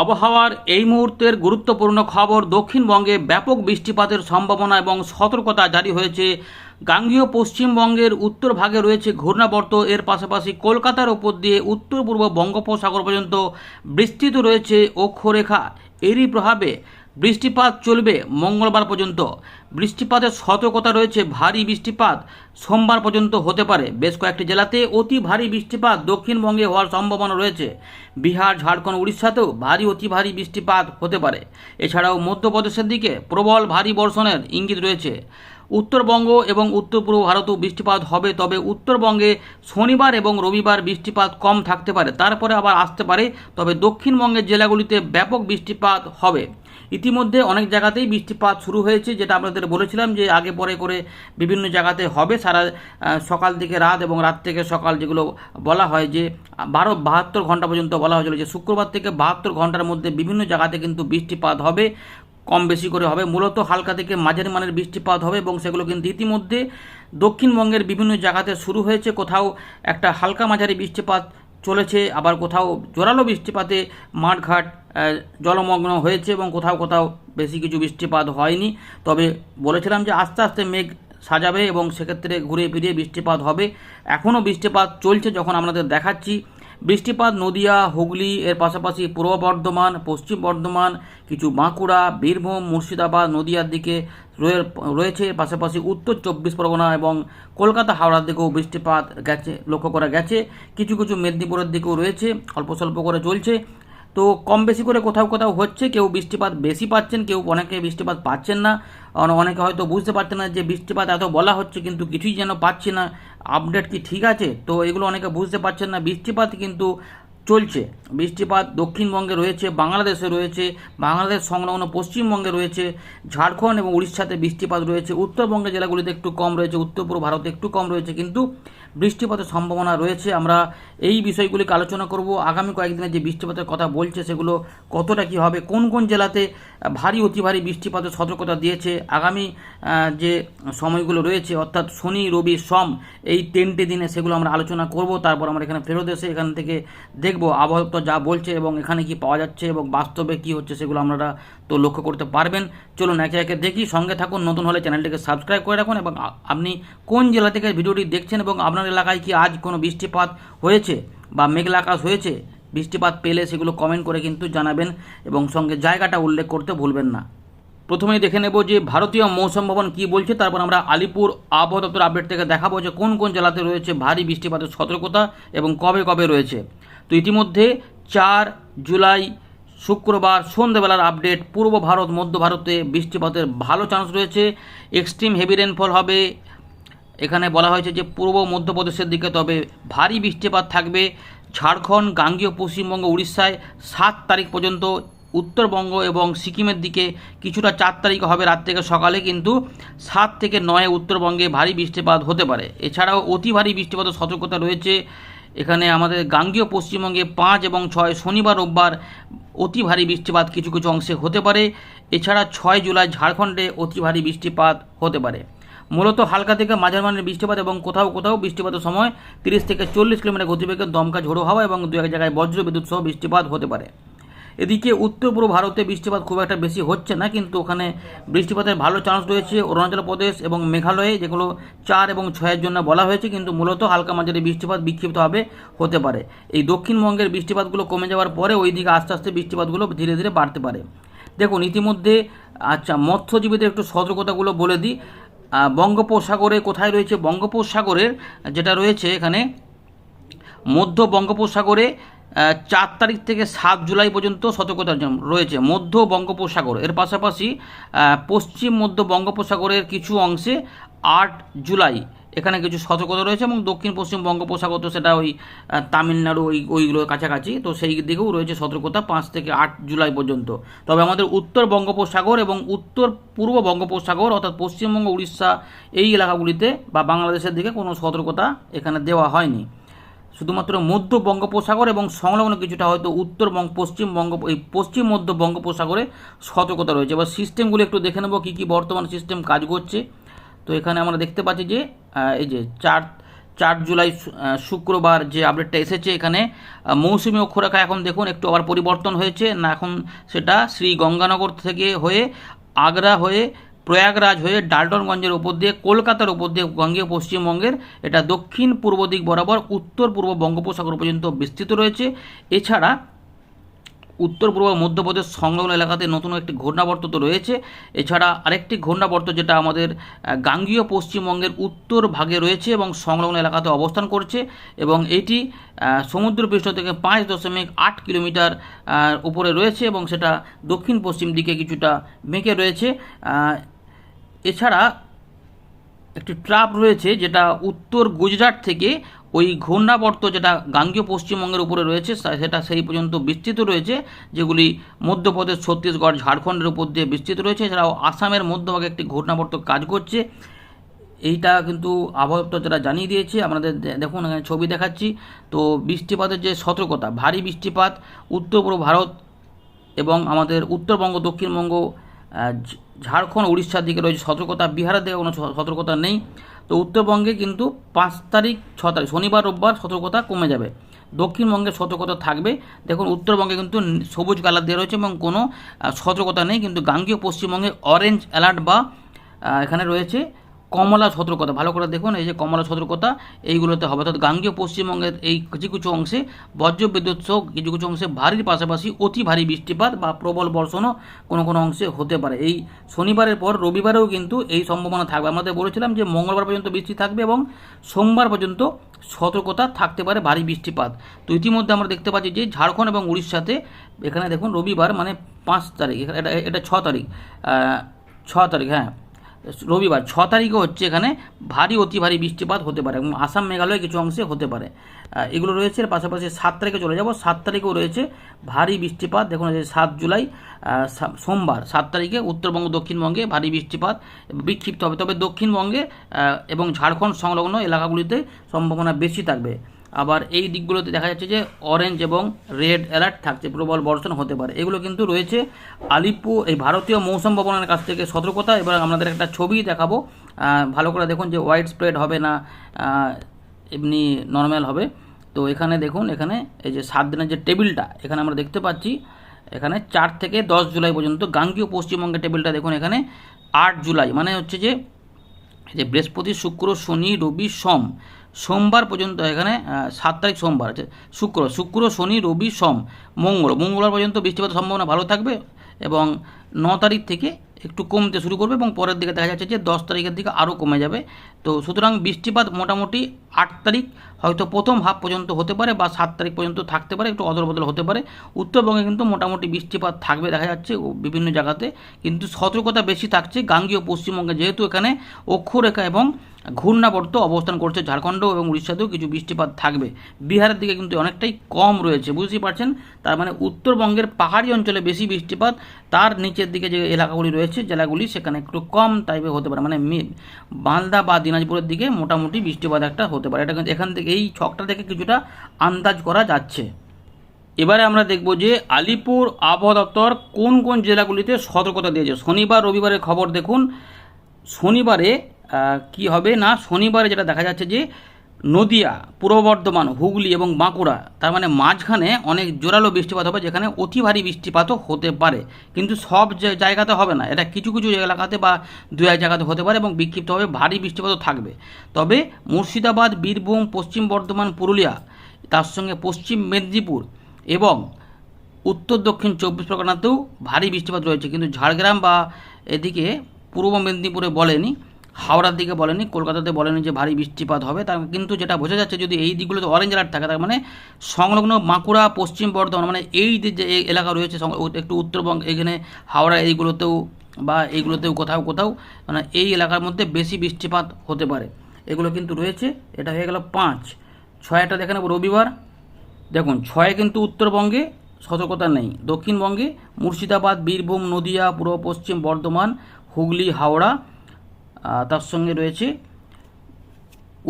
আবহাওয়ার এই মুহূর্তের গুরুত্বপূর্ণ খবর দক্ষিণবঙ্গে ব্যাপক বৃষ্টিপাতের সম্ভাবনা এবং সতর্কতা জারি হয়েছে। গাঙ্গীয় পশ্চিমবঙ্গের উত্তর ভাগে রয়েছে ঘূর্ণাবর্ত। এর পাশাপাশি কলকাতার ওপর দিয়ে উত্তর পূর্ব বঙ্গোপসাগর পর্যন্ত বিস্তৃত রয়েছে অক্ষরেখা। এরই প্রভাবে বৃষ্টিপাত চলবে মঙ্গলবার পর্যন্ত। বৃষ্টিপাতের সতর্কতা রয়েছে ভারী বৃষ্টিপাত। সোমবার পর্যন্ত হতে পারে। বেশ কয়েকটি জেলাতে অতি ভারী বৃষ্টিপাত দক্ষিণবঙ্গে হওয়ার সম্ভাবনা রয়েছে। বিহার, ঝাড়খণ্ড, উড়িষ্যাতেও ভারী, অতি ভারী বৃষ্টিপাত হতে পারে। এছাড়াও মধ্যপ্রদেশের দিকে প্রবল ভারী বর্ষণের ইঙ্গিত রয়েছে। উত্তরবঙ্গ এবং উত্তর পূর্ব ভারতেও বৃষ্টিপাত হবে, তবে উত্তরবঙ্গে শনিবার এবং রবিবার বৃষ্টিপাত কম থাকতে পারে। তারপরে আবার আসতে পারে, তবে দক্ষিণবঙ্গের জেলাগুলিতে ব্যাপক বৃষ্টিপাত হবে। ইতিমধ্যে অনেক জায়গাতেই বৃষ্টিপাত শুরু হয়েছে, যেটা আপনাদের বলেছিলাম যে আগে পরে করে বিভিন্ন জায়গাতে হবে। সারা সকাল থেকে রাত এবং রাত থেকে সকাল যেগুলো বলা হয় যে, বারো, বাহাত্তর ঘণ্টা পর্যন্ত বলা হয়েছিল যে, শুক্রবার থেকে বাহাত্তর ঘণ্টার মধ্যে বিভিন্ন জায়গাতে কিন্তু বৃষ্টিপাত হবে। কম বেশি করে হবে। মূলত হালকা থেকে মাঝারি মানের বৃষ্টিপাত হবে এবং সেগুলো কিন্তু ইতিমধ্যে দক্ষিণবঙ্গের বিভিন্ন জায়গাতে শুরু হয়েছে। কোথাও একটা হালকা মাঝারি বৃষ্টিপাত চলেছে, আবার কোথাও জোরালো বৃষ্টিপাতে মাঠঘাট জলমগ্ন হয়েছে এবং কোথাও কোথাও বেশি কিছু বৃষ্টিপাত হয়নি। তবে বলেছিলাম যে আস্তে আস্তে মেঘ সাজাবে এবং সেক্ষেত্রে ঘুরে ফিরে বৃষ্টিপাত হবে। এখনও বৃষ্টিপাত চলছে যখন আপনাদের দেখাচ্ছি। বৃষ্টিপাত, নদিয়া, হুগলি, এর পাশাপাশি পূর্ব বর্ধমান, পশ্চিম বর্ধমান, কিছু বাঁকুড়া, বীরভূম, মুর্শিদাবাদ, নদিয়ার দিকে রয়ে- রয়েছে, পাশাপাশি উত্তর চব্বিশ পরগনা এবং কলকাতা, হাওড়ার দিকেও বৃষ্টিপাত গেছে, লক্ষ্য করা গেছে। কিছু কিছু মেদিনীপুরের দিকেও রয়েছে, অল্প স্বল্প করে চলছে। তো কম বেশি করে কোথাও কোথাও হচ্ছে, কেউ বৃষ্টিপাত বেশি পাচ্ছেন, কেউ অনেকে বৃষ্টিপাত পাচ্ছেন না। অন- অনেকে হয়তো বুঝতে পারছেন না যে বৃষ্টিপাত এত বলা হচ্ছে, কিন্তু কিছুই যেন পাচ্ছি না। আপডেট কি ঠিক আছে? তো এগুলো অনেকে বুঝতে পারছেন না। বৃষ্টিপাত কিন্তু চলছে। বৃষ্টিপাত দক্ষিণবঙ্গে রয়েছে, বাংলাদেশে রয়েছে, বাংলাদেশ সংলগ্ন পশ্চিমবঙ্গে রয়েছে, ঝাড়খণ্ড এবং উড়িষ্যাতে বৃষ্টিপাত রয়েছে, উত্তরবঙ্গের জেলাগুলিতে একটু কম রয়েছে, উত্তর পূর্ব ভারতে একটু কম রয়েছে, কিন্তু বৃষ্টিপাতের সম্ভাবনা রয়েছে। আমরা এই বিষয়গুলিকে আলোচনা করব। আগামী কয়েকদিনে যে বৃষ্টিপাতের কথা বলছে, সেগুলো কতটা কি হবে, কোন কোন জেলাতে ভারী, অতি ভারী বৃষ্টিপাতের সতর্কতা দিয়েছে, আগামী যে সময়গুলো রয়েছে, অর্থাৎ শনি, রবি, সম, এই তিনটে দিনে সেগুলো আমরা আলোচনা করব। তারপর আমরা এখানে ফেরত এসে এখান থেকে দেখব আবহাওয়া যা বলছে এবং এখানে কি পাওয়া যাচ্ছে এবং বাস্তবে কি হচ্ছে সেগুলো আপনারা তো লক্ষ্য করতে পারবেন। চলুন একে একে দেখি, সঙ্গে থাকুন, নতুন হলে চ্যানেলটিকে সাবস্ক্রাইব করে রাখুন এবং আপনি কোন জেলা থেকে ভিডিওটি দেখছেন এবং আপনার এলাকায় কি আজ কোনো বৃষ্টিপাত হয়েছে বা মেঘলা আকাশ হয়েছে? বৃষ্টিপাত পেলে সেগুলো কমেন্ট করে কিন্তু জানাবেন এবং সঙ্গে জায়গাটা উল্লেখ করতে ভুলবেন না। প্রথমেই দেখে নেব যে ভারতীয় মৌসুম ভবন কী বলছে, তারপর আমরা আলিপুর আবহাওয়া দপ্তর আপডেট থেকে দেখাবো যে কোন কোন জেলাতে রয়েছে ভারী বৃষ্টিপাতের সতর্কতা এবং কবে কবে রয়েছে। তো ইতিমধ্যে চার জুলাই, শুক্রবার সন্ধ্যেবেলার আপডেট, পূর্ব ভারত, মধ্য ভারতে বৃষ্টিপাতের ভালো চান্স রয়েছে। এক্সট্রিম হেভি রেনফল হবে। এখানে বলা হয়েছে যে, পূর্ব মধ্যপ্রদেশের দিকে, তবে ভারী বৃষ্টিপাত থাকবে। ঝাড়খণ্ড, গাঙ্গীয়, পশ্চিমবঙ্গ, উড়িষ্যায় সাত তারিখ পর্যন্ত, উত্তরবঙ্গ এবং সিকিমের দিকে কিছুটা চার তারিখ হবে রাত থেকে সকালে, কিন্তু সাত থেকে নয় উত্তরবঙ্গে ভারী বৃষ্টিপাত হতে পারে। এছাড়াও অতি ভারী বৃষ্টিপাতের সতর্কতা রয়েছে। এখানে আমাদের গাঙ্গীয় পশ্চিমবঙ্গে পাঁচ এবং ছয় শনিবার, রোববার অতি ভারী বৃষ্টিপাত কিছু কিছু অংশে হতে পারে। এছাড়া ছয় জুলাই ঝাড়খণ্ডে অতি ভারী বৃষ্টিপাত হতে পারে। মূলত হালকা থেকে মাঝারমানের বৃষ্টিপাত এবং কোথাও কোথাও বৃষ্টিপাতের সময় তিরিশ থেকে চল্লিশ কিলোমিটার গতিবেগে দমকা ঝোড়ো হওয়া এবং দু এক জায়গায় বজ্রবিদ্যুৎ সহ বৃষ্টিপাত হতে পারে। এদিকে উত্তর পূর্ব ভারতে বৃষ্টিপাত খুব একটা বেশি হচ্ছে না, কিন্তু ওখানে বৃষ্টিপাতের ভালো চান্স রয়েছে অরুণাচল প্রদেশ এবং মেঘালয়ে, যেগুলো চার এবং ছয়ের জন্য বলা হয়েছে, কিন্তু মূলত হালকা মাঝারি বৃষ্টিপাত বিক্ষিপ্তভাবে হতে পারে। এই দক্ষিণবঙ্গের বৃষ্টিপাতগুলো কমে যাওয়ার পরে ওই দিকে আস্তে আস্তে বৃষ্টিপাতগুলো ধীরে ধীরে বাড়তে পারে। দেখুন, ইতিমধ্যে আচ্ছা মৎস্যজীবীদের একটু সতর্কতাগুলো বলে দিই। বঙ্গোপসাগরে কোথায় রয়েছে? বঙ্গোপসাগরের, যেটা রয়েছে এখানে, মধ্য বঙ্গোপসাগরে চার তারিখ থেকে সাত জুলাই পর্যন্ত সতর্কতা রয়েছে মধ্য বঙ্গোপসাগর। এর পাশাপাশি পশ্চিম মধ্য বঙ্গোপসাগরের কিছু অংশে আট জুলাই এখানে কিছু সতর্কতা রয়েছে এবং দক্ষিণ পশ্চিম বঙ্গোপসাগর তো সেটা ওই তামিলনাড়ু ওই ওইগুলোর কাছাকাছি, তো সেই দিকেও রয়েছে সতর্কতা পাঁচ থেকে আট জুলাই পর্যন্ত। তবে আমাদের উত্তর বঙ্গোপসাগর এবং উত্তর পূর্ব বঙ্গোপসাগর অর্থাৎ পশ্চিমবঙ্গ, উড়িষ্যা এই এলাকাগুলিতে বা বাংলাদেশের দিকে কোনো সতর্কতা এখানে দেওয়া হয়নি। শুধুমাত্র মধ্য বঙ্গোপসাগর এবং সংলগ্ন কিছুটা হয়তো উত্তরবঙ্গ পশ্চিমবঙ্গ এই পশ্চিম মধ্য বঙ্গোপসাগরে সতর্কতা রয়েছে। এবার সিস্টেমগুলো একটু দেখে নেব কী কী বর্তমান সিস্টেম কাজ করছে। তো এখানে আমরা দেখতে পাচ্ছি যে এই যে চার চার জুলাই শুক্রবার যে আপডেটটা এসেছে এখানে মৌসুমী অক্ষরেখা এখন দেখুন একটু আবার পরিবর্তন হয়েছে। না, এখন সেটা শ্রী গঙ্গানগর থেকে হয়ে আগ্রা হয়ে প্রয়াগরাজ হয়ে ডাল্টনগঞ্জের উপর দিয়ে, কলকাতার উপর দিয়ে গঙ্গীয় পশ্চিমবঙ্গের, এটা দক্ষিণ পূর্ব দিক বরাবর, উত্তর পূর্ব বঙ্গোপসাগর পর্যন্ত বিস্তৃত রয়েছে। এছাড়া, উত্তর পূর্ব মধ্যপ্রদেশ সংলগ্ন এলাকাতে নতুন একটি ঘূর্ণাবর্ত তো রয়েছে। এছাড়া আরেকটি ঘূর্ণাবর্ত যেটা আমাদের গাঙ্গীয় পশ্চিমবঙ্গের উত্তর ভাগে রয়েছে এবং সংলগ্ন এলাকাতে অবস্থান করছে এবং এটি সমুদ্রপৃষ্ঠ থেকে পাঁচ দশমিক আট কিলোমিটার উপরে রয়েছে এবং সেটা দক্ষিণ পশ্চিম দিকে কিছুটা বেঁকে রয়েছে। এছাড়া একটি ট্রাপ রয়েছে যেটা উত্তর গুজরাট থেকে ওই ঘূর্ণাবর্ত যেটা গাঙ্গীয় পশ্চিমবঙ্গের উপরে রয়েছে সেটা সেই পর্যন্ত বিস্তৃত রয়েছে, যেগুলি মধ্যপ্রদেশ, ছত্তিশগড়, ঝাড়খণ্ডের উপর দিয়ে বিস্তৃত রয়েছে। এছাড়াও আসামের মধ্যভাগে একটি ঘূর্ণাবর্ত কাজ করছে। এইটা কিন্তু আবহাওয়া দপ্তর যারা জানিয়ে দিয়েছে, আমাদের দেখুন, এখানে ছবি দেখাচ্ছি। তো বৃষ্টিপাতের যে সতর্কতা, ভারী বৃষ্টিপাত, উত্তর পূর্ব ভারত এবং আমাদের উত্তরবঙ্গ, দক্ষিণবঙ্গ ঝাড়খণ্ড, উড়িষ্যার দিকে রয়েছে সতর্কতা, বিহারের দিকে কোনো সতর্কতা নেই। তো উত্তরবঙ্গে কিন্তু পাঁচ তারিখ, ছ তারিখ, শনিবার, রোববার সতর্কতা কমে যাবে। দক্ষিণবঙ্গে সতর্কতা থাকবে। দেখুন, উত্তরবঙ্গে কিন্তু সবুজ কালার দেওয়া রয়েছে এবং কোনো সতর্কতা নেই। কিন্তু গাঙ্গীয় পশ্চিমবঙ্গে অরেঞ্জ অ্যালার্ট বা এখানে রয়েছে কমলা সতর্কতা, ভালো করে দেখুন, এই যে কমলা সতর্কতা, এইগুলোতে হবে। অর্থাৎ গাঙ্গীয় পশ্চিমবঙ্গের এই কিছু কিছু অংশে বজ্রবিদ্যুৎ সহ কিছু কিছু অংশে ভারীর পাশাপাশি অতি ভারী বৃষ্টিপাত বা প্রবল বর্ষণও কোনো কোনো অংশে হতে পারে। এই শনিবারের পর রবিবারেও কিন্তু এই সম্ভাবনা থাকবে। আমাদের বলেছিলাম যে মঙ্গলবার পর্যন্ত বৃষ্টি থাকবে এবং সোমবার পর্যন্ত সতর্কতা থাকতে পারে ভারী বৃষ্টিপাত। তো ইতিমধ্যে আমরা দেখতে পাচ্ছি যে ঝাড়খণ্ড এবং উড়িষ্যাতে, এখানে দেখুন রবিবার মানে পাঁচ তারিখ, এটা এটা ছ তারিখ ছ তারিখ হ্যাঁ। রবিবার, ছ তারিখে হচ্ছে এখানে ভারী, অতি ভারী বৃষ্টিপাত হতে পারে এবং আসাম, মেঘালয় কিছু অংশে হতে পারে। এগুলো রয়েছে, এর পাশাপাশি সাত তারিখে চলে যাব। সাত তারিখেও রয়েছে ভারী বৃষ্টিপাত। দেখুন সাত জুলাই সোমবার, সাত তারিখে উত্তরবঙ্গ, দক্ষিণবঙ্গে ভারী বৃষ্টিপাত বিক্ষিপ্ত হবে। তবে দক্ষিণবঙ্গে এবং ঝাড়খণ্ড সংলগ্ন এলাকাগুলিতে সম্ভাবনা বেশি থাকবে। আবার এই দিকগুলোতে দেখা যাচ্ছে যে অরেঞ্জ এবং রেড অ্যালার্ট থাকছে, প্রবল বর্ষণ হতে পারে। এগুলো কিন্তু রয়েছে আলিপুর এই ভারতীয় মৌসুম ভবনের কাছ থেকে সতর্কতা, এবার আপনাদের একটা ছবি দেখাবো। ভালো করে দেখুন যে হোয়াইট স্প্রেড হবে না এমনি নর্মাল হবে। তো এখানে দেখুন, এখানে এই যে সাত দিনের যে টেবিলটা এখানে আমরা দেখতে পাচ্ছি, এখানে চার থেকে দশ জুলাই পর্যন্ত গাঙ্গীয় পশ্চিমবঙ্গের টেবিলটা দেখুন, এখানে আট জুলাই মানে হচ্ছে যে যে বৃহস্পতি, শুক্র, শনি, রবি, সোম সোমবার পর্যন্ত এখানে সাত তারিখ সোমবার আছে। শুক্র শুক্র, শনি, রবি, সোম, মঙ্গল। মঙ্গলবার পর্যন্ত বৃষ্টিপাতের সম্ভাবনা ভালো থাকবে এবং ন তারিখ থেকে একটু কমতে শুরু করবে এবং পরের দিকে দেখা যাচ্ছে যে দশ তারিখের দিকে আরও কমে যাবে। তো সুতরাং বৃষ্টিপাত মোটামুটি আট তারিখ হয়তো প্রথম হাফ পর্যন্ত হতে পারে বা সাত তারিখ পর্যন্ত থাকতে পারে, একটু অদল বদল হতে পারে। উত্তরবঙ্গে কিন্তু মোটামুটি বৃষ্টিপাত থাকবে, দেখা যাচ্ছে বিভিন্ন জায়গাতে। কিন্তু সতর্কতা বেশি থাকছে গাঙ্গীয় পশ্চিমবঙ্গে, যেহেতু এখানে অক্ষরেখা এবং ঘূর্ণাবর্ত অবস্থান করছে ঝাড়খণ্ড এবং উড়িষ্যাতেও কিছু বৃষ্টিপাত থাকবে। বিহারের দিকে কিন্তু অনেকটাই কম রয়েছে, বুঝতেই পারছেন? তার মানে উত্তরবঙ্গের পাহাড়ি অঞ্চলে বেশি বৃষ্টিপাত, তার নিচের দিকে যে এলাকাগুলি রয়েছে, জেলাগুলি, সেখানে একটু কম টাইপের হতে পারে। মানে মে- বালদা বা দিনাজপুরের দিকে মোটামুটি বৃষ্টিপাত একটা হতে পারে। এটা কিন্তু এখান থেকে এই ছকটা থেকে কিছুটা আন্দাজ করা যাচ্ছে। এবারে আমরা দেখব যে আলিপুর আবহাওয়া দপ্তর কোন কোন জেলাগুলিতে সতর্কতা দিয়েছে। শনিবার, রবিবারের খবর দেখুন। শনিবারে কি হবে না? শনিবারে যেটা দেখা যাচ্ছে যে নদিয়া, পূর্ব বর্ধমান, হুগলি এবং বাঁকুড়া, তার মানে মাঝখানে অনেক জোরালো বৃষ্টিপাত হবে যেখানে অতি ভারী বৃষ্টিপাতও হতে পারে। কিন্তু সব জায়গাতে হবে না। এটা কিছু কিছু এলাকাতে বা দু, এক জায়গাতে হতে পারে এবং বিক্ষিপ্তভাবে ভারী বৃষ্টিপাতও থাকবে। তবে মুর্শিদাবাদ, বীরভূম, পশ্চিম বর্ধমান, পুরুলিয়া, তার সঙ্গে পশ্চিম মেদিনীপুর এবং উত্তর দক্ষিণ চব্বিশ পরগনাতেও ভারী বৃষ্টিপাত রয়েছে। কিন্তু ঝাড়গ্রাম বা এদিকে পূর্ব মেদিনীপুরে বলেনি। হাওড়ার দিকে বলেনি, কলকাতাতে বলেনি যে ভারী বৃষ্টিপাত হবে, তার কিন্তু যেটা বোঝা যাচ্ছে যদি এই দিকগুলোতে অরেঞ্জ অ্যালার্ট থাকে, তার মানে সংলগ্ন বাঁকুড়া পশ্চিম বর্ধমান মানে এই যে এলাকা রয়েছে একটু উত্তরবঙ্গ, এখানে হাওড়া এইগুলোতেও বা এইগুলোতেও কোথাও কোথাও মানে এই এলাকার মধ্যে বেশি বৃষ্টিপাত হতে পারে। এগুলো কিন্তু রয়েছে, এটা হয়ে গেল পাঁচ। ছয়টা দেখে নেব রবিবার। দেখুন, ছয় কিন্তু উত্তরবঙ্গে, সতর্কতা নেই। দক্ষিণবঙ্গে মুর্শিদাবাদ, বীরভূম, নদিয়া, পূর্ব পশ্চিম বর্ধমান, হুগলি, হাওড়া তার সঙ্গে রয়েছে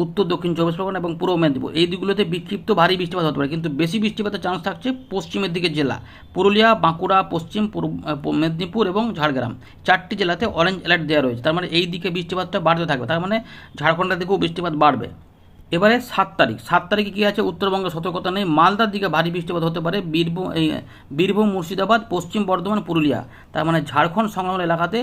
উত্তর, দক্ষিণ, চব্বিশ পরগনা এবং পূর্ব মেদিনীপুর। এই দিকগুলোতে বিক্ষিপ্ত ভারী বৃষ্টিপাত হতে পারে, কিন্তু বেশি বৃষ্টিপাতের চান্স থাকছে পশ্চিমের দিকে জেলা। পুরুলিয়া, বাঁকুড়া, পশ্চিম, পূর্ব মেদিনীপুর এবং ঝাড়গ্রাম। চারটি জেলাতে অরেঞ্জ অ্যালার্ট দেওয়া রয়েছে। তার মানে এই দিকে বৃষ্টিপাতটা বাড়তে থাকবে। তার মানে ঝাড়খণ্ডের দিকেও বৃষ্টিপাত বাড়বে। এবারে সাত তারিখ। সাত তারিখে কী আছে? উত্তরবঙ্গে সতর্কতা নেই। মালদার দিকে ভারী বৃষ্টিপাত হতে পারে। বীরভূম বীরভূম, মুর্শিদাবাদ, পশ্চিম বর্ধমান, পুরুলিয়া। তার মানে ঝাড়খণ্ড সংলগ্ন এলাকাতে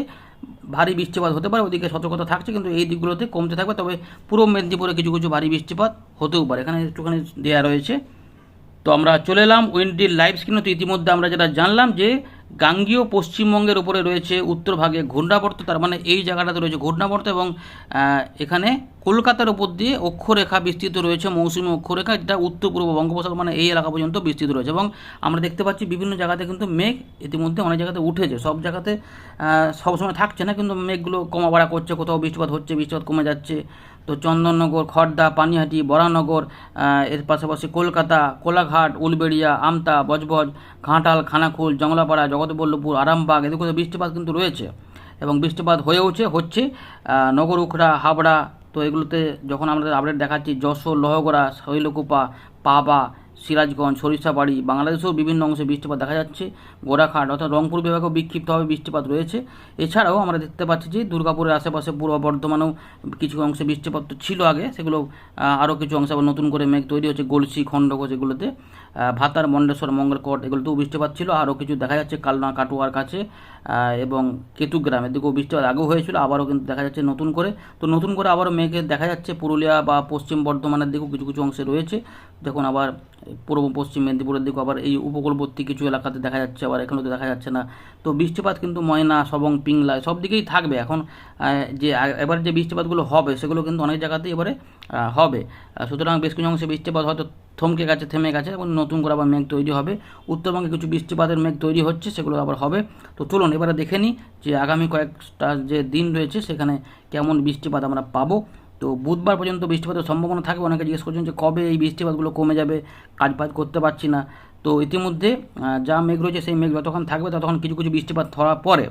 ভারী বৃষ্টিপাত হতে পারে, ওদিকে সতর্কতা থাকছে, কিন্তু এই দিকগুলোতে কমতে থাকবে, তবে পূর্ব মেদিনীপুরে কিছু কিছু ভারী বৃষ্টিপাত হতেও পারে। এখানে একটুখানি দেওয়া রয়েছে। তো আমরা চলে এলাম উইন্ডির লাইভ স্ক্রিনে, তো ইতিমধ্যে আমরা যেটা জানলাম যে গাঙ্গীয় পশ্চিমবঙ্গের উপরে রয়েছে উত্তর ভাগে ঘূর্ণাবর্ত, তার মানে এই জায়গাটাতে রয়েছে ঘূর্ণাবর্ত এবং এখানে কলকাতার উপর দিয়ে অক্ষরেখা বিস্তৃত রয়েছে, মৌসুমী অক্ষরেখা। যেটা উত্তর পূর্ব বঙ্গোপসাগর মানে এই এলাকা পর্যন্ত বিস্তৃত রয়েছে এবং আমরা দেখতে পাচ্ছি বিভিন্ন জায়গাতে কিন্তু মেঘ ইতিমধ্যে অনেক জায়গাতে উঠেছে। সব জায়গাতে সবসময় থাকছে না, কিন্তু মেঘগুলো কমা বাড়া করছে, কোথাও বৃষ্টিপাত হচ্ছে, বৃষ্টিপাত কমে যাচ্ছে। তো চন্দননগর খড়দা পানিহাটি, বরানগর এর পাশাপাশি কলকাতা, কোলাঘাট, উলবেড়িয়া, আমতা, বজবজ, ঘাটাল, খানাখুল, জংলাপাড়া, জগৎবল্লভপুর, আরামবাগ এদিকে বৃষ্টিপাত কিন্তু রয়েছে এবং বৃষ্টিপাত হয়েওছে, হচ্ছে নগর, উখড়া, হাবড়া তো এগুলোতে যখন আমাদের আপডেট দেখাচ্ছি, যশোর, লহগড়া, শৈলকুপা, পাবা, সিরাজগঞ্জ, সরিষাবাড়ি, বাংলাদেশেও বিভিন্ন অংশে বৃষ্টিপাত দেখা যাচ্ছে। গোরাঘাট অর্থাৎ রংপুর বিভাগেও বিক্ষিপ্তভাবে বৃষ্টিপাত রয়েছে। এছাড়াও আমরা দেখতে পাচ্ছি যে দুর্গাপুরের আশেপাশে পূর্ব বর্ধমানেও কিছু অংশে বৃষ্টিপাত তো ছিল আগে, সেগুলো আরও কিছু অংশে আবার নতুন করে মেঘ তৈরি হচ্ছে গলসি খণ্ডঘোষ এগুলোতে। ভাতার, মন্ডেশ্বর, মঙ্গলকোট এগুলোতেও বৃষ্টিপাত ছিল। আরও কিছু দেখা যাচ্ছে, কালনা, কাটুয়ার কাছে। এবং কেতুগ্রাম এদিকেও বৃষ্টিপাত আগেও হয়েছিল, আবারও কিন্তু দেখা যাচ্ছে নতুন করে। তো নতুন করে আবারও মেঘে দেখা যাচ্ছে, পুরুলিয়া বা পশ্চিম বর্ধমানের দিকেও কিছু কিছু অংশে রয়েছে। দেখুন আবার পূর্ব, পশ্চিম মেদিনীপুরের দিকেও আবার এই উপকূলবর্তী কিছু এলাকাতে দেখা যাচ্ছে, আবার এখানে তো দেখা যাচ্ছে না। তো বৃষ্টিপাত কিন্তু ময়না সবং পিংলা সব দিকেই থাকবে। এখন যে এবার যে বৃষ্টিপাতগুলো হবে, সেগুলো কিন্তু অনেক জায়গাতেই এবারে হবে। সুতরাং বেশ কিছু অংশে বৃষ্টিপাত হয়তো থমকে গেছে, থেমে গেছে এবং নতুন করে আবার মেঘ তৈরি হবে। উত্তরবঙ্গে কিছু বৃষ্টিপাতের মেঘ তৈরি হচ্ছে, সেগুলো আবার হবে। তো চলুন, এবারে দেখে নিই যে আগামী কয়েকটা যে দিন রয়েছে, সেখানে কেমন বৃষ্টিপাত আমরা পাবো। তো বুধবার পর্যন্ত বৃষ্টিপাতের সম্ভাবনা থাকবে। অনেকে জিজ্ঞেস করছেন যে কবে এই বৃষ্টিপাতগুলো কমে যাবে কাজ বাজ করতে পারছি না। তো ইতিমধ্যে যা মেঘ রয়েছে, সেই মেঘ যতক্ষণ থাকবে, ততক্ষণ কিছু কিছু বৃষ্টিপাত ধরার পরে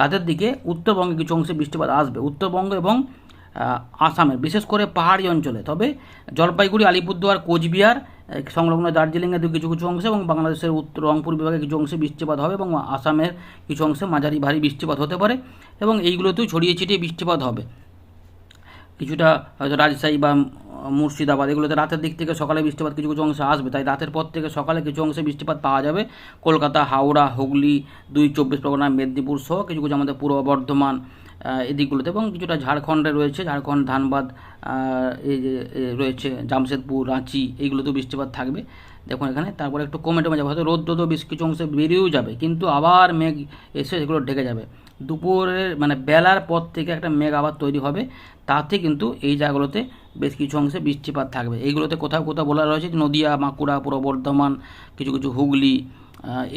রাতের দিকে উত্তরবঙ্গে কিছু অংশে বৃষ্টিপাত আসবে। উত্তরবঙ্গ এবং আসামের, বিশেষ করে পাহাড়ি অঞ্চলে। তবে জলপাইগুড়ি, আলিপুরদুয়ার, কোচবিহার সংলগ্ন দার্জিলিংয়ের কিছু কিছু অংশে এবং বাংলাদেশের উত্তর রংপুর বিভাগে কিছু অংশে বৃষ্টিপাত হবে এবং আসামের কিছু অংশে মাঝারি ভারী বৃষ্টিপাত হতে পারে এবং এইগুলোতেও ছড়িয়ে ছিটিয়ে বৃষ্টিপাত হবে। কিছুটা হয়তো রাজশাহী বা মুর্শিদাবাদ, এগুলোতে রাতের দিক থেকে সকালে বৃষ্টিপাত কিছু কিছু অংশে আসবে। তাই রাতের পর থেকে সকালে কিছু অংশে বৃষ্টিপাত পাওয়া যাবে। কলকাতা, হাওড়া, হুগলি, দুই চব্বিশ পরগনা, মেদিনীপুর সহ কিছু কিছু আমাদের পূর্ব বর্ধমান এদিকগুলোতে এবং কিছুটা ঝাড়খণ্ডে রয়েছে। ঝাড়খণ্ড, ধানবাদ এই যে রয়েছে জামশেদপুর, রাঁচি, এইগুলোতেও বৃষ্টিপাত থাকবে। দেখুন এখানে, তারপরে একটু কমে টমে যাবে। হয়তো রোদ রোদও বেশ কিছু অংশে বেরিয়েও যাবে, কিন্তু আবার মেঘ এসে সেগুলো ঢেকে যাবে। দুপুরের মানে বেলার পর থেকে একটা মেঘ আবার তৈরি হবে। তাতে কিন্তু এই জায়গাগুলোতে বেশ কিছু অংশে বৃষ্টিপাত থাকবে। এইগুলোতে কোথাও কোথাও বলা রয়েছে নদিয়া, বাঁকুড়া, পূর্ব বর্ধমান, কিছু কিছু হুগলি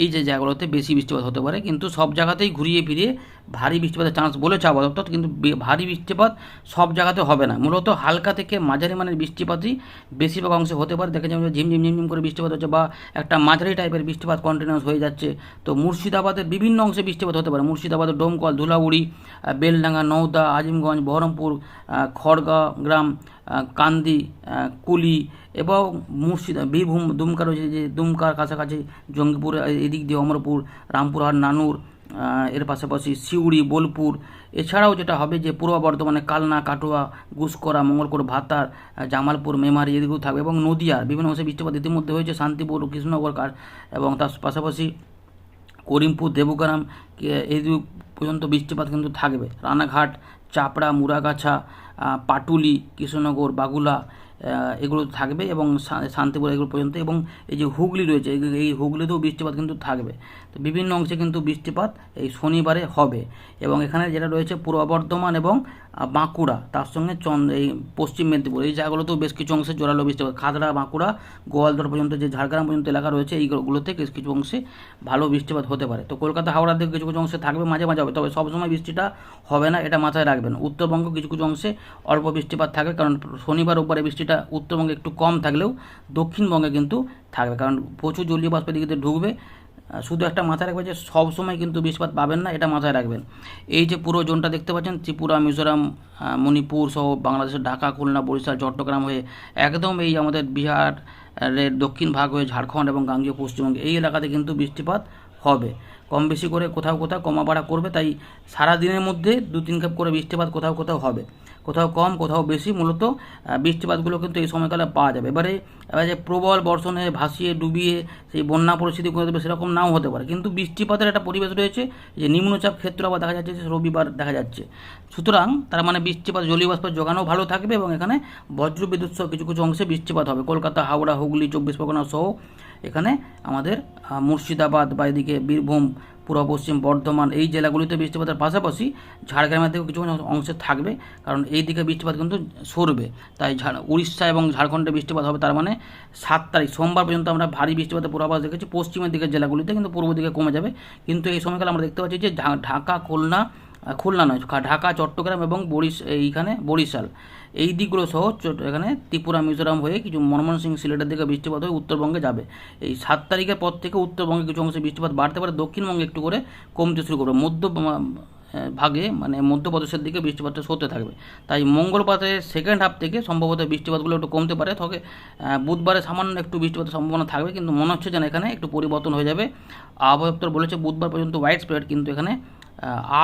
এই যে জায়গাগুলোতে বেশি বৃষ্টিপাত হতে পারে। কিন্তু সব জায়গাতেই ঘুরিয়ে ফিরিয়ে ভারী বৃষ্টিপাতের চান্স বলেছে আবহাওয়া দপ্তর কিন্তু ভারী বৃষ্টিপাত সব জায়গাতে হবে না। মূলত হালকা থেকে মাঝারি মানের বৃষ্টিপাতই বেশিরভাগ অংশে হতে পারে। দেখা যাবে ঝিমঝিম ঝিমঝিম করে বৃষ্টিপাত হচ্ছে বা একটা মাঝারি টাইপের বৃষ্টিপাত কন্টিনিউস হয়ে যাচ্ছে। তো মুর্শিদাবাদের বিভিন্ন অংশে বৃষ্টিপাত হতে পারে। মুর্শিদাবাদের ডোমকল ধুলাউড়ি বেলডাঙ্গা, নওদা, আজিমগঞ্জ, বহরমপুর খড়গা গ্রাম কান্দি কুলি এবং মুর্শিদা, বীরভূম, দুমকা রয়েছে, যে দুমকার কাছাকাছি জঙ্গিপুর, এদিক দিয়ে অমরপুর, রামপুরহাট, নানুর এর পাশাপাশি সিউড়ি, বোলপুর, এছাড়াও যেটা হবে যে পূর্ব বর্ধমানে কালনা, কাটোয়া, গুসকরা, মঙ্গলকোট, ভাতার জামালপুর, মেমারি এদিকেও থাকবে এবং নদিয়ার বিভিন্ন অংশে বৃষ্টিপাত ইতিমধ্যে হয়েছে, শান্তিপুর, কৃষ্ণনগর এবং তার পাশাপাশি করিমপুর, দেবগ্রাম এই পর্যন্ত বৃষ্টিপাত কিন্তু থাকবে। রানাঘাট, চাপড়া মুরাগাছা পাটুলি, কৃষ্ণনগর, বাগুলা এগুলো থাকবে এবং শান্তিপুর এগুলো পর্যন্ত এবং এই যে হুগলি রয়েছে এই হুগলিতেও বৃষ্টিপাত কিন্তু থাকবে। তো বিভিন্ন অংশে কিন্তু বৃষ্টিপাত এই শনিবারে হবে। এবং এখানে যেটা রয়েছে পূর্ব বর্ধমান এবং বাঁকুড়া, তার সঙ্গে চন্দ এই পশ্চিম মেদিনীপুর, এই জায়গাগুলোতেও বেশ কিছু অংশে জোরালো বৃষ্টিপাত। খাদড়া বাঁকুড়া গোয়ালদর পর্যন্ত যে ঝাড়গ্রাম পর্যন্ত এলাকা রয়েছে, এইগুলোতে কিছু কিছু অংশে ভালো বৃষ্টিপাত হতে পারে। তো কলকাতা, হাওড়ার দিকে কিছু কিছু অংশে থাকবে, মাঝে মাঝে হবে, তবে সবসময় বৃষ্টিটা হবে না, এটা মাথায় রাখবেন। উত্তরবঙ্গ কিছু কিছু অংশে অল্প বৃষ্টিপাত থাকবে, কারণ শনিবার রোববারে বৃষ্টিটা উত্তরবঙ্গে একটু কম থাকলেও দক্ষিণবঙ্গে কিন্তু থাকবে, কারণ প্রচুর জলীয় বাষ্প এদিকে ঢুকবে শুধু একটা মাথায় রাখবে যে সব সময় কিন্তু বৃষ্টিপাত পাবেন না, এটা মাথায় রাখবেন। এই যে পুরো জোনটা দেখতে পাচ্ছেন, ত্রিপুরা, মিজোরাম মণিপুর সহ বাংলাদেশের ঢাকা, খুলনা, বরিশাল, চট্টগ্রাম হয়ে একদম এই আমাদের বিহার এর দক্ষিণ ভাগ হয়ে ঝাড়খণ্ড এবং গাঙ্গীয় পশ্চিমবঙ্গ, এই এলাকাতে কিন্তু বৃষ্টিপাত হবে। কম বেশি করে কোথাও কোথাও কমা বাড়া করবে, তাই সারা দিনের মধ্যে দু তিন খেপ করে বৃষ্টিপাত কোথাও কোথাও হবে। কোথাও কম, কোথাও বেশি, মূলত বৃষ্টিপাতগুলো কিন্তু এই সময়কালে পাওয়া যাবে। এবারে, এবার যে প্রবল বর্ষণে ভাসিয়ে, ডুবিয়ে সেই বন্যা পরিস্থিতি করে দেবে সেরকম নাও হতে পারে। কিন্তু বৃষ্টিপাতের একটা পরিবেশ রয়েছে যে নিম্নচাপ ক্ষেত্র আবার দেখা যাচ্ছে রবিবার দেখা যাচ্ছে। সুতরাং তার মানে বৃষ্টিপাত জলীয় বাষ্পের যোগানও ভালো থাকবে এবং এখানে বজ্র বিদ্যুৎ সহ কিছু কিছু অংশে বৃষ্টিপাত হবে। কলকাতা, হাওড়া, হুগলি, চব্বিশ পরগনা সহ এখানে আমাদের মুর্শিদাবাদ বা এদিকে বীরভূম, পূর্ব পশ্চিম বর্ধমান এই জেলাগুলিতে বৃষ্টিপাতের পাশাপাশি ঝাড়গ্রামের দিকেও কিছু অংশে থাকবে, কারণ এই দিকে বৃষ্টিপাত কিন্তু সরবে। তাই উড়িষ্যা এবং ঝাড়খণ্ডে বৃষ্টিপাত হবে তার মানে সাত তারিখ, সোমবার পর্যন্ত আমরা ভারী বৃষ্টিপাতের পূর্বাভাস দেখেছি। পশ্চিমের দিকের জেলাগুলিতে কিন্তু পূর্ব দিকে কমে যাবে। কিন্তু এই সময়কালে আমরা দেখতে পাচ্ছি যে ঢাকা, খুলনা খুলনা নয় ঢাকা, চট্টগ্রাম এবং বরিশ এইখানে বরিশাল। এই দিকগুলো সহ এখানে ত্রিপুরা মিজোরাম হয়ে কিছু ময়মনসিংহ সিলেটের দিকে বৃষ্টিপাত হয়ে উত্তরবঙ্গে যাবে। এই সাত তারিখের পর থেকে উত্তরবঙ্গে কিছু অংশে বৃষ্টিপাত বাড়তে পারে। দক্ষিণবঙ্গে একটু করে কমতে শুরু করবে। মধ্য ভাগে মানে মধ্যপ্রদেশের দিকে বৃষ্টিপাতটা সরতে থাকবে। তাই মঙ্গলবারের সেকেন্ড হাফ থেকে সম্ভবত বৃষ্টিপাতগুলো একটু কমতে পারে। তবে বুধবারে সামান্য একটু বৃষ্টিপাতের সম্ভাবনা থাকবে, কিন্তু মনে হচ্ছে যেন এখানে একটু পরিবর্তন হয়ে যাবে। আবহাওয়া দপ্তর বলেছে বুধবার পর্যন্ত হোয়াইট স্প্রেড কিন্তু এখানে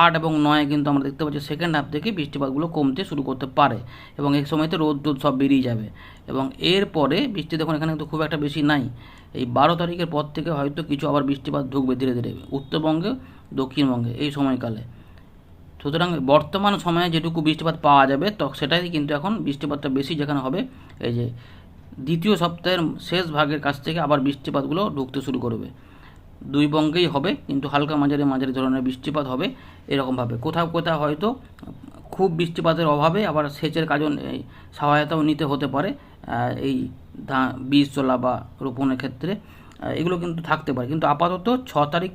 আট এবং নয় কিন্তু আমরা দেখতে পাচ্ছি সেকেন্ড হাফ থেকে বৃষ্টিপাতগুলো কমতে শুরু করতে পারে এবং এই সময়তে রোদ টোদ সব বেরিয়ে যাবে এবং এরপরে বৃষ্টি দেখুন এখানে কিন্তু খুব একটা বেশি নাই। এই বারো তারিখের পর থেকে হয়তো কিছু আবার বৃষ্টিপাত ঢুকবে ধীরে ধীরে উত্তরবঙ্গে, দক্ষিণবঙ্গে এই সময়কালে। সুতরাং বর্তমান সময়ে যেটুকু বৃষ্টিপাত পাওয়া যাবে তো সেটাই কিন্তু এখন বৃষ্টিপাতটা বেশি যেখানে হবে। এই যে দ্বিতীয় সপ্তাহের শেষ ভাগের কাছ থেকে আবার বৃষ্টিপাতগুলো ঢুকতে শুরু করবে। দুই বঙ্গেই হবে, কিন্তু হালকা মাঝারি মাঝারি ধরনের বৃষ্টিপাত হবে এরকমভাবে কোথাও কোথাও হয়তো খুব বৃষ্টিপাতের অভাবে আবার সেচের কাজও সহায়তাও নিতে হতে পারে এই ধান, বীজ তোলা বা রোপণের ক্ষেত্রে এগুলো কিন্তু থাকতে পারে। কিন্তু আপাতত ছ তারিখ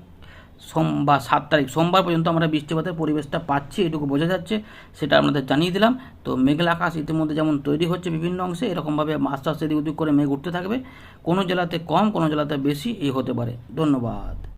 সোম বা সাত তারিখ, সোমবার পর্যন্ত আমরা বৃষ্টিপাতের পরিবেশটা পাচ্ছি, এটুকু বোঝা যাচ্ছে, সেটা আপনাদের জানিয়ে দিলাম। তো মেঘলা আকাশ ইতিমধ্যে যেমন তৈরি হচ্ছে বিভিন্ন অংশে, এরকমভাবে আস্তে আস্তে এদিক ওদিক করে মেঘ উঠতে থাকবে। কোনো জেলাতে কম, কোনো জেলাতে বেশি, এই হতে পারে। ধন্যবাদ।